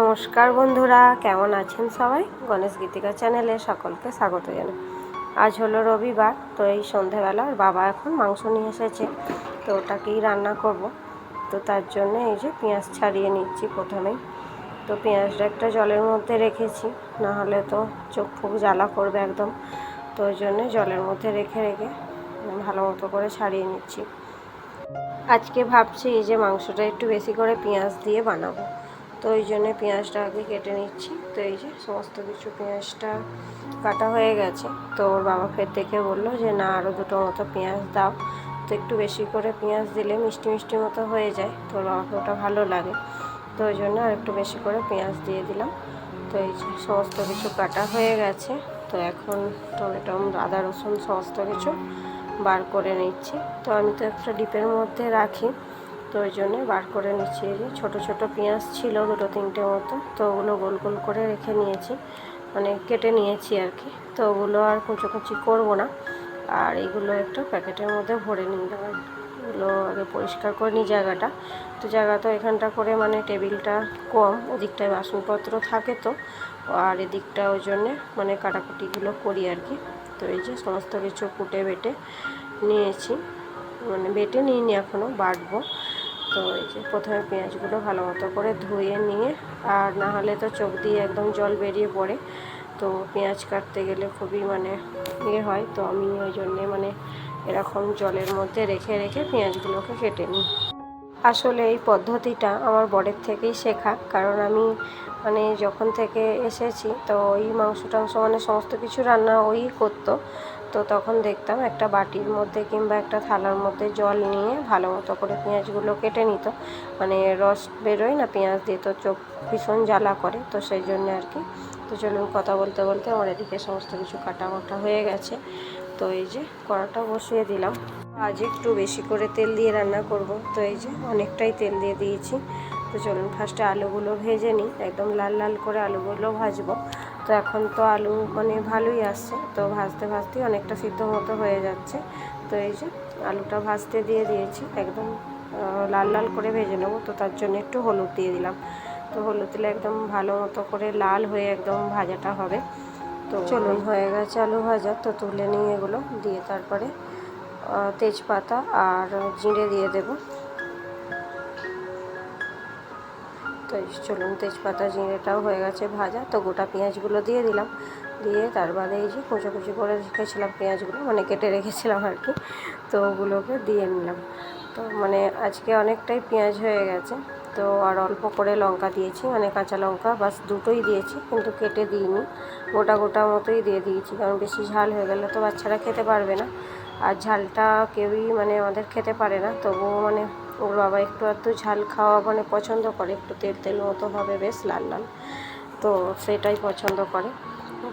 নমস্কার বন্ধুরা, কেমন আছেন সবাই? গণেশ গীতিকা চ্যানেলে সকলকে স্বাগত জানাই। আজ হলো রবিবার, তো এই সন্ধেবেলা বাবা এখন মাংস নিয়ে এসেছে, তো ওটাকেই রান্না করব। তো তার জন্য এই যে পেঁয়াজ ছাড়িয়ে নিচ্ছি প্রথমেই। তো পেঁয়াজটা একটা জলের মধ্যে রেখেছি না হলে তো চোখ ফুক জ্বালা করবে একদম। তো ওই জন্যে জলের মধ্যে রেখে রেখে ভালো মতো করে ছাড়িয়ে নিচ্ছি। আজকে ভাবছি এই যে মাংসটা একটু বেশি করে পেঁয়াজ দিয়ে বানাবো। তো ওই জন্য পেঁয়াজটা আগে কেটে নিচ্ছি। তো এই যে সমস্ত কিছু পেঁয়াজটা কাটা হয়ে গেছে। তো ওর বাবা ফের দেখে বলল যে, না আরও দুটো মতো পেঁয়াজ দাও। তো একটু বেশি করে পেঁয়াজ দিলে মিষ্টি মিষ্টি মতো হয়ে যায়। তো ওর বাবাকে ওটা ভালো লাগে। তো ওই জন্য আর একটু বেশি করে পেঁয়াজ দিয়ে দিলাম। তো এই যে সমস্ত কিছু কাটা হয়ে গেছে। তো এখন টমেটো, আদা, রসুন, সমস্ত কিছু বার করে নিচ্ছি। তো আমি তো একটা ডিপের মধ্যে রাখি। তো ওই জন্য বার করে নিচ্ছি। ছোটো ছোটো পেঁয়াজ ছিল দুটো, তিনটে মতো, তো ওগুলো গোল গোল করে রেখে নিয়েছি। মানে কেটে নিয়েছি আর কি। তো ওগুলো আর কুচো কুচি করব না। আর এইগুলো একটু প্যাকেটের মধ্যে ভরে দেবেন এগুলো আগে পরিষ্কার করে নিই জায়গাটা। তো জায়গা তো এখানটা করে মানে টেবিলটা কম, ওদিকটায় বাসনপত্র থাকে তো। আর এদিকটা ওই জন্যে মানে কাটাকুটিগুলো করি আর কি। তো এই যে সমস্ত কিছু কুটে বেটে নিয়েছি। মানে বেটে নিইনি এখনও বাটবো। তো এই যে প্রথমে পেঁয়াজগুলো ভালো মতো করে ধুয়ে নিয়ে, আর না হলে তো চোখ দিয়ে একদম জল বেরিয়ে পড়ে। তো পেঁয়াজ কাটতে গেলে খুবই মানে ইয়ে হয়, তো আমি ওই জন্যে মানে এরকম জলের মধ্যে রেখে রেখে পেঁয়াজগুলোকে কেটে নিই। আসলে এই পদ্ধতিটা আমার বরের থেকেই শেখা, কারণ আমি মানে যখন থেকে এসেছি তো ওই মাংস টাংস মানে সমস্ত কিছু রান্না ওই করতো। তো তখন দেখতাম একটা বাটির মধ্যে কিংবা একটা থালার মধ্যে জল নিয়ে ভালো মতো করে পেঁয়াজগুলো কেটে নিত। মানে রস বেরোয় না, পেঁয়াজ দিয়ে তো চোখ ভীষণ জ্বালা করে, তো সেই জন্য আর কি। তো চলুন কথা বলতে বলতে আমার এদিকে সমস্ত কিছু কাটা কাটা হয়ে গেছে। তো এই যে কড়াটা বসিয়ে দিলাম। আজ একটু বেশি করে তেল দিয়ে রান্না করব। তো এই যে অনেকটাই তেল দিয়ে দিয়েছি। তো চলুন ফার্স্টে আলুগুলো ভেজে নিই। একদম লাল লাল করে আলুগুলো ভাজবো। তো এখন তো আলু মানে ভালোই আসছে, তো ভাজতে ভাজতেই অনেকটা সিদ্ধ মতো হয়ে যাচ্ছে। তো এই যে আলুটা ভাজতে দিয়ে দিয়েছি, একদম লাল লাল করে ভেজে নেব, তো তার জন্য একটু হলুদ দিয়ে দিলাম। তো হলুদ দিলে একদম ভালো মতো করে লাল হয়ে একদম ভাজাটা হবে। তো চলুন, হয়ে গেছে আলু ভাজা, তো তুলে নিয়ে এগুলো, দিয়ে তারপরে তেজপাতা আর জিঁড়ে দিয়ে দেবো। তো চলুন তেজপাতা জিঁড়েটাও হয়ে গেছে ভাজা। তো গোটা পেঁয়াজগুলো দিয়ে দিলাম। দিয়ে তার বাদে এই যে কুচো কুচি করে রেখেছিলাম পেঁয়াজগুলো মানে কেটে রেখেছিলাম আর কি। তো ওগুলোকে দিয়ে নিলাম। তো মানে আজকে অনেকটাই পেঁয়াজ হয়ে গেছে। তো আর অল্প করে লঙ্কা দিয়েছি মানে কাঁচা লঙ্কা বাস দুটোই দিয়েছি, কিন্তু কেটে দিইনি। গোটা গোটা মতোই দিয়ে দিয়েছি, কারণ বেশি ঝাল হয়ে গেলে তো বাচ্চারা খেতে পারবে না। আর ঝালটা কেউই মানে আমাদের খেতে পারে না, তবুও মানে ওর বাবা একটু একটু ঝাল খাওয়া মানে পছন্দ করে, একটু তেল তেল মতো হবে বেশ, লাল লাল। তো সেটাই পছন্দ করে।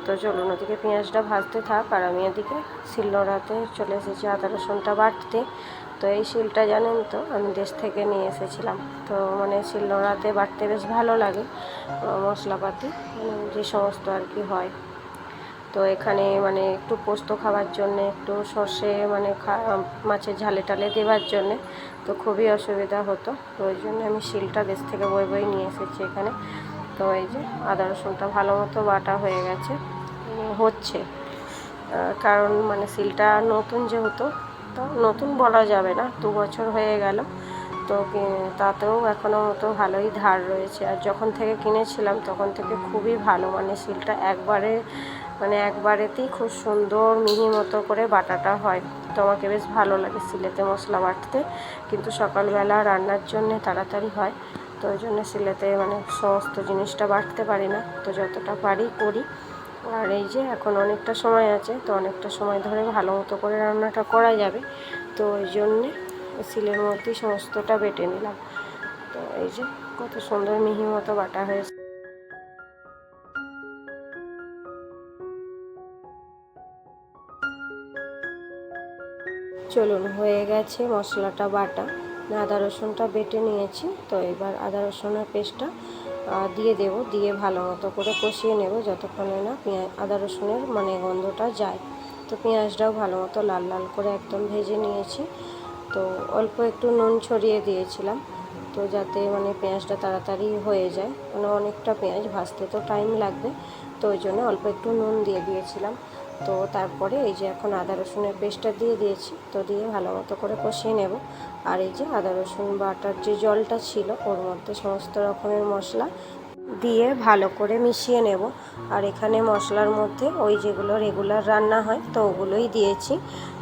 তো চলুন ওদিকে পেঁয়াজটা ভাজতে থাক, আর আমি এদিকে শিলনোড়াতে চলে এসেছি আদা রসুনটা বাটতে। তো এই শিলটা জানেন তো, আমি দেশ থেকে নিয়ে এসেছিলাম। তো মানে শিল শিলনোড়াতে বাটতে বেশ ভালো লাগে, মশলাপাতি মানে যে সমস্ত আর কি হয়। তো এখানে মানে একটু পোস্ত খাওয়ার জন্যে, একটু সর্ষে মানে মাছের ঝালে টালে দেওয়ার জন্যে তো খুবই অসুবিধা হতো। তো ওই জন্য আমি শিলটা দেশ থেকে বই বই নিয়ে এসেছি এখানে। তো এই যে আদা, রসুনটা ভালো মতো বাটা হয়ে গেছে। হচ্ছে। কারণ মানে শিলটা নতুন যেহেতু, তো নতুন বলা যাবে না, দু বছর হয়ে গেল। তো তাতেও এখনও মতো ভালোই ধার রয়েছে। আর যখন থেকে কিনেছিলাম, তখন থেকে খুবই ভালো। মানে শিলটা একবারে মানে একবারেতেই খুব সুন্দর মিহি মতো করে বাটাটা হয়। তো আমাকে বেশ ভালো লাগে সিলেতে মশলা বাটতে। কিন্তু সকালবেলা রান্নার জন্যে তাড়াতাড়ি হয়। তো ওই জন্য সিলেতে মানে সমস্ত জিনিসটা বাটতে পারি না। তো যতটা পারি করি। আর এই যে এখন অনেকটা সময় আছে, তো অনেকটা সময় ধরে ভালো মতো করে রান্নাটা করা যাবে। তো ওই জন্যে সিলের মধ্যেই সমস্তটা বেটে নিলাম। তো এই যে কত সুন্দর মিহি মতো বাটা হয়েছে। চলুন, হয়ে গেছে মশলাটা, বাটা। আদা রসুনটা বেটে নিয়েছি। তো এবার আদা রসুনের পেস্টটা দিয়ে দেব। দিয়ে ভালো মতো করে কষিয়ে নেব যতক্ষণে না পেঁয়াজ আদা রসুনের মানে গন্ধটা যায়। তো পেঁয়াজটাও ভালো মতো লাল লাল করে একদম ভেজে নিয়েছি। তো অল্প একটু নুন ছড়িয়ে দিয়েছিলাম। তো যাতে মানে পেঁয়াজটা তাড়াতাড়ি হয়ে যায়। মানে অনেকটা পেঁয়াজ ভাজতে তো টাইম লাগবে। তো ওই জন্য অল্প একটু নুন দিয়ে দিয়েছিলাম। তো তারপরে এই যে এখন আদা রসুনের পেস্টটা দিয়ে দিয়েছি, তো দিয়ে ভালো মতো করে কষিয়ে নেব। আর এই যে আদা রসুন বাটার যে জলটা ছিল, ওর মধ্যে সমস্ত রকমের মশলা দিয়ে ভালো করে মিশিয়ে নেব। আর এখানে মশলার মধ্যে ওই যেগুলো রেগুলার রান্না হয়, তো ওগুলোই দিয়েছি।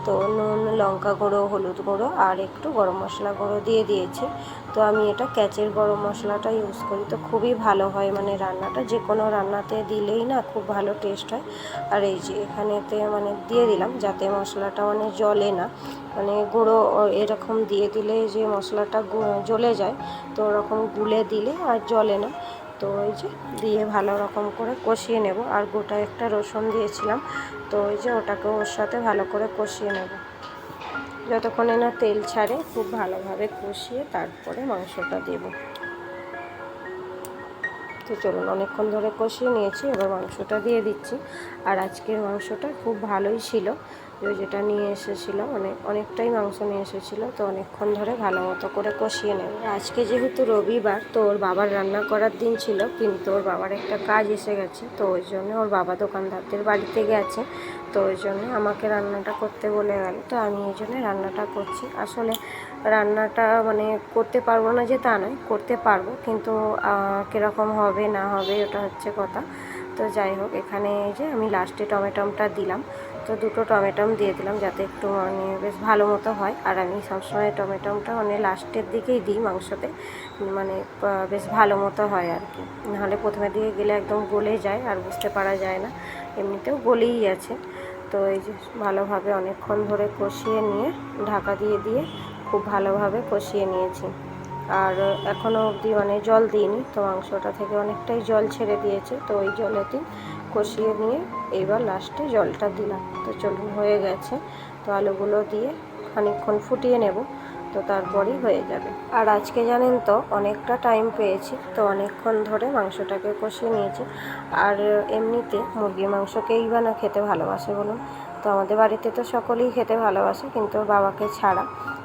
তো নুন, লঙ্কা গুঁড়ো, হলুদ গুঁড়ো আর একটু গরম মশলা গুঁড়ো দিয়ে দিয়েছি। তো আমি এটা ক্যাচের গরম মশলাটা ইউজ করি। তো খুবই ভালো হয় মানে রান্নাটা। যে কোনো রান্নাতে দিলেই না খুব ভালো টেস্ট হয়। আর এই যে এখানেতে মানে দিয়ে দিলাম যাতে মশলাটা মানে জলে না। মানে গুঁড়ো এরকম দিয়ে দিলে যে মশলাটা জ্বলে যায়, তো ওরকম গুলে দিলে আর জলে না। তো ওই যে দিয়ে ভালো রকম করে কষিয়ে নেব। আর গোটা একটা রসুন দিয়েছিলাম, তো ওই যে ওটাকে ওর সাথে ভালো করে কষিয়ে নেব। যতক্ষণে না তেল ছাড়ে, খুব ভালোভাবে কষিয়ে তারপরে মাংসটা দেব। তো চলুন অনেকক্ষণ ধরে কষিয়ে নিয়েছি, এবার মাংসটা দিয়ে দিচ্ছি। আর আজকের মাংসটা খুব ভালোই ছিল যেটা নিয়ে এসেছিল মানে অনেকটাই মাংস নিয়ে এসেছিল, তো অনেকক্ষণ ধরে ভালো মতো করে কষিয়ে নেব। আজকে যেহেতু রবিবার, তো ওর বাবার রান্না করার দিন ছিল, কিন্তু ওর বাবার একটা কাজ এসে গেছে, তো ওই জন্য ওর বাবা দোকানদারদের বাড়িতে গেছে। তো ওই জন্য আমাকে রান্নাটা করতে বলে গেল। তো আমি এই জন্য রান্নাটা করছি। আসলে রান্নাটা মানে করতে পারব না যে তা নয়, করতে পারব। কিন্তু কীরকম হবে, না হবে, ওটা হচ্ছে কথা। তো যাই হোক, এখানে যে আমি লাস্টে টমেটমটা দিলাম। তো দুটো টমেটম দিয়ে দিলাম যাতে একটু মানে বেশ ভালো মতো হয়। আর আমি সবসময় টমেটমটা মানে লাস্টের দিকেই দিই মাংসতে মানে বেশ ভালো মতো হয় আর কি। নাহলে প্রথমে দিকে গেলে একদম গলে যায় আর বুঝতে পারা যায় না। এমনিতেও গলেই আছে। তো এই যে ভালোভাবে অনেকক্ষণ ধরে কষিয়ে নিয়ে ঢাকা দিয়ে দিয়ে খুব ভালোভাবে কষিয়ে নিয়েছি। আর এখনও অবধি মানে জল দিইনি, তো মাংসটা থেকে অনেকটাই জল ছেড়ে দিয়েছে, তো ওই জলেতেই কষিয়ে নিয়ে এইবার লাস্টে জলটা দিলাম। তো চলুন, হয়ে গেছে। তো আলুগুলো দিয়ে খানিকক্ষণ ফুটিয়ে নেব। তো তারপরই হয়ে যাবে। আর আজকে জানেন তো, অনেকটা টাইম পেয়েছি, তো অনেকক্ষণ ধরে মাংসটাকে কষিয়ে নিয়েছি। আর এমনিতে মুরগির মাংসকেই বা না খেতে ভালোবাসে বলুন। তো আমাদের বাড়িতে তো সকলেই খেতে ভালোবাসে, কিন্তু ওর বাবাকে ছাড়া।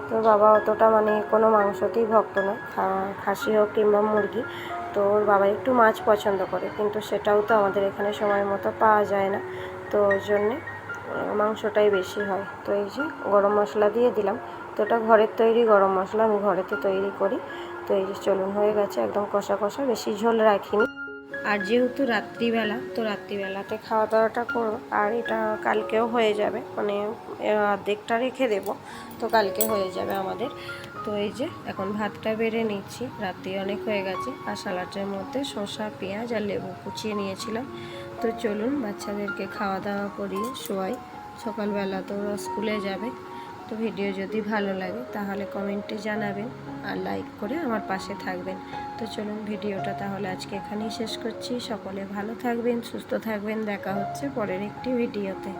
তো বাবা অতটা মানে কোনো মাংসতেই ভক্ত নয় খাসি হোক কিংবা মুরগি। তো ওর বাবা একটু মাছ পছন্দ করে, কিন্তু সেটাও তো আমাদের এখানে সময় মতো পাওয়া যায় না। তো ওই জন্যে মাংসটাই বেশি হয়। তো এই যে গরম মশলা দিয়ে দিলাম ওটা ঘরের তৈরি, গরম মশলা আমি ঘরেতে তৈরি করি। তো এই চলুন হয়ে গেছে, একদম কষা কষা, বেশি ঝোল রাখিনি। আর যেহেতু রাত্রিবেলা, তো রাত্রিবেলাতে খাওয়া দাওয়াটা করো আর এটা কালকেও হয়ে যাবে। মানে অর্ধেকটা রেখে দেবো, তো কালকে হয়ে যাবে আমাদের। তো এই যে, এখন ভাতটা বেড়ে নিচ্ছি, রাত্রি অনেক হয়ে গেছে, আর সালাডের মধ্যে শসা, পেঁয়াজ আর লেবু কুচিয়ে নিয়েছিলাম। তো চলুন বাচ্চাদেরকে খাওয়া দাওয়া করিয়ে শোয়াই। সকালবেলা তো স্কুলে যাবে তো ভিডিও যদি ভালো লাগে, তাহলে কমেন্টে জানাবেন আর লাইক করে আমার পাশে থাকবেন। তো চলুন ভিডিওটা তাহলে আজকে এখানেই শেষ করছি। সকলে ভালো থাকবেন, সুস্থ থাকবেন। দেখা হচ্ছে পরের একটি ভিডিওতে।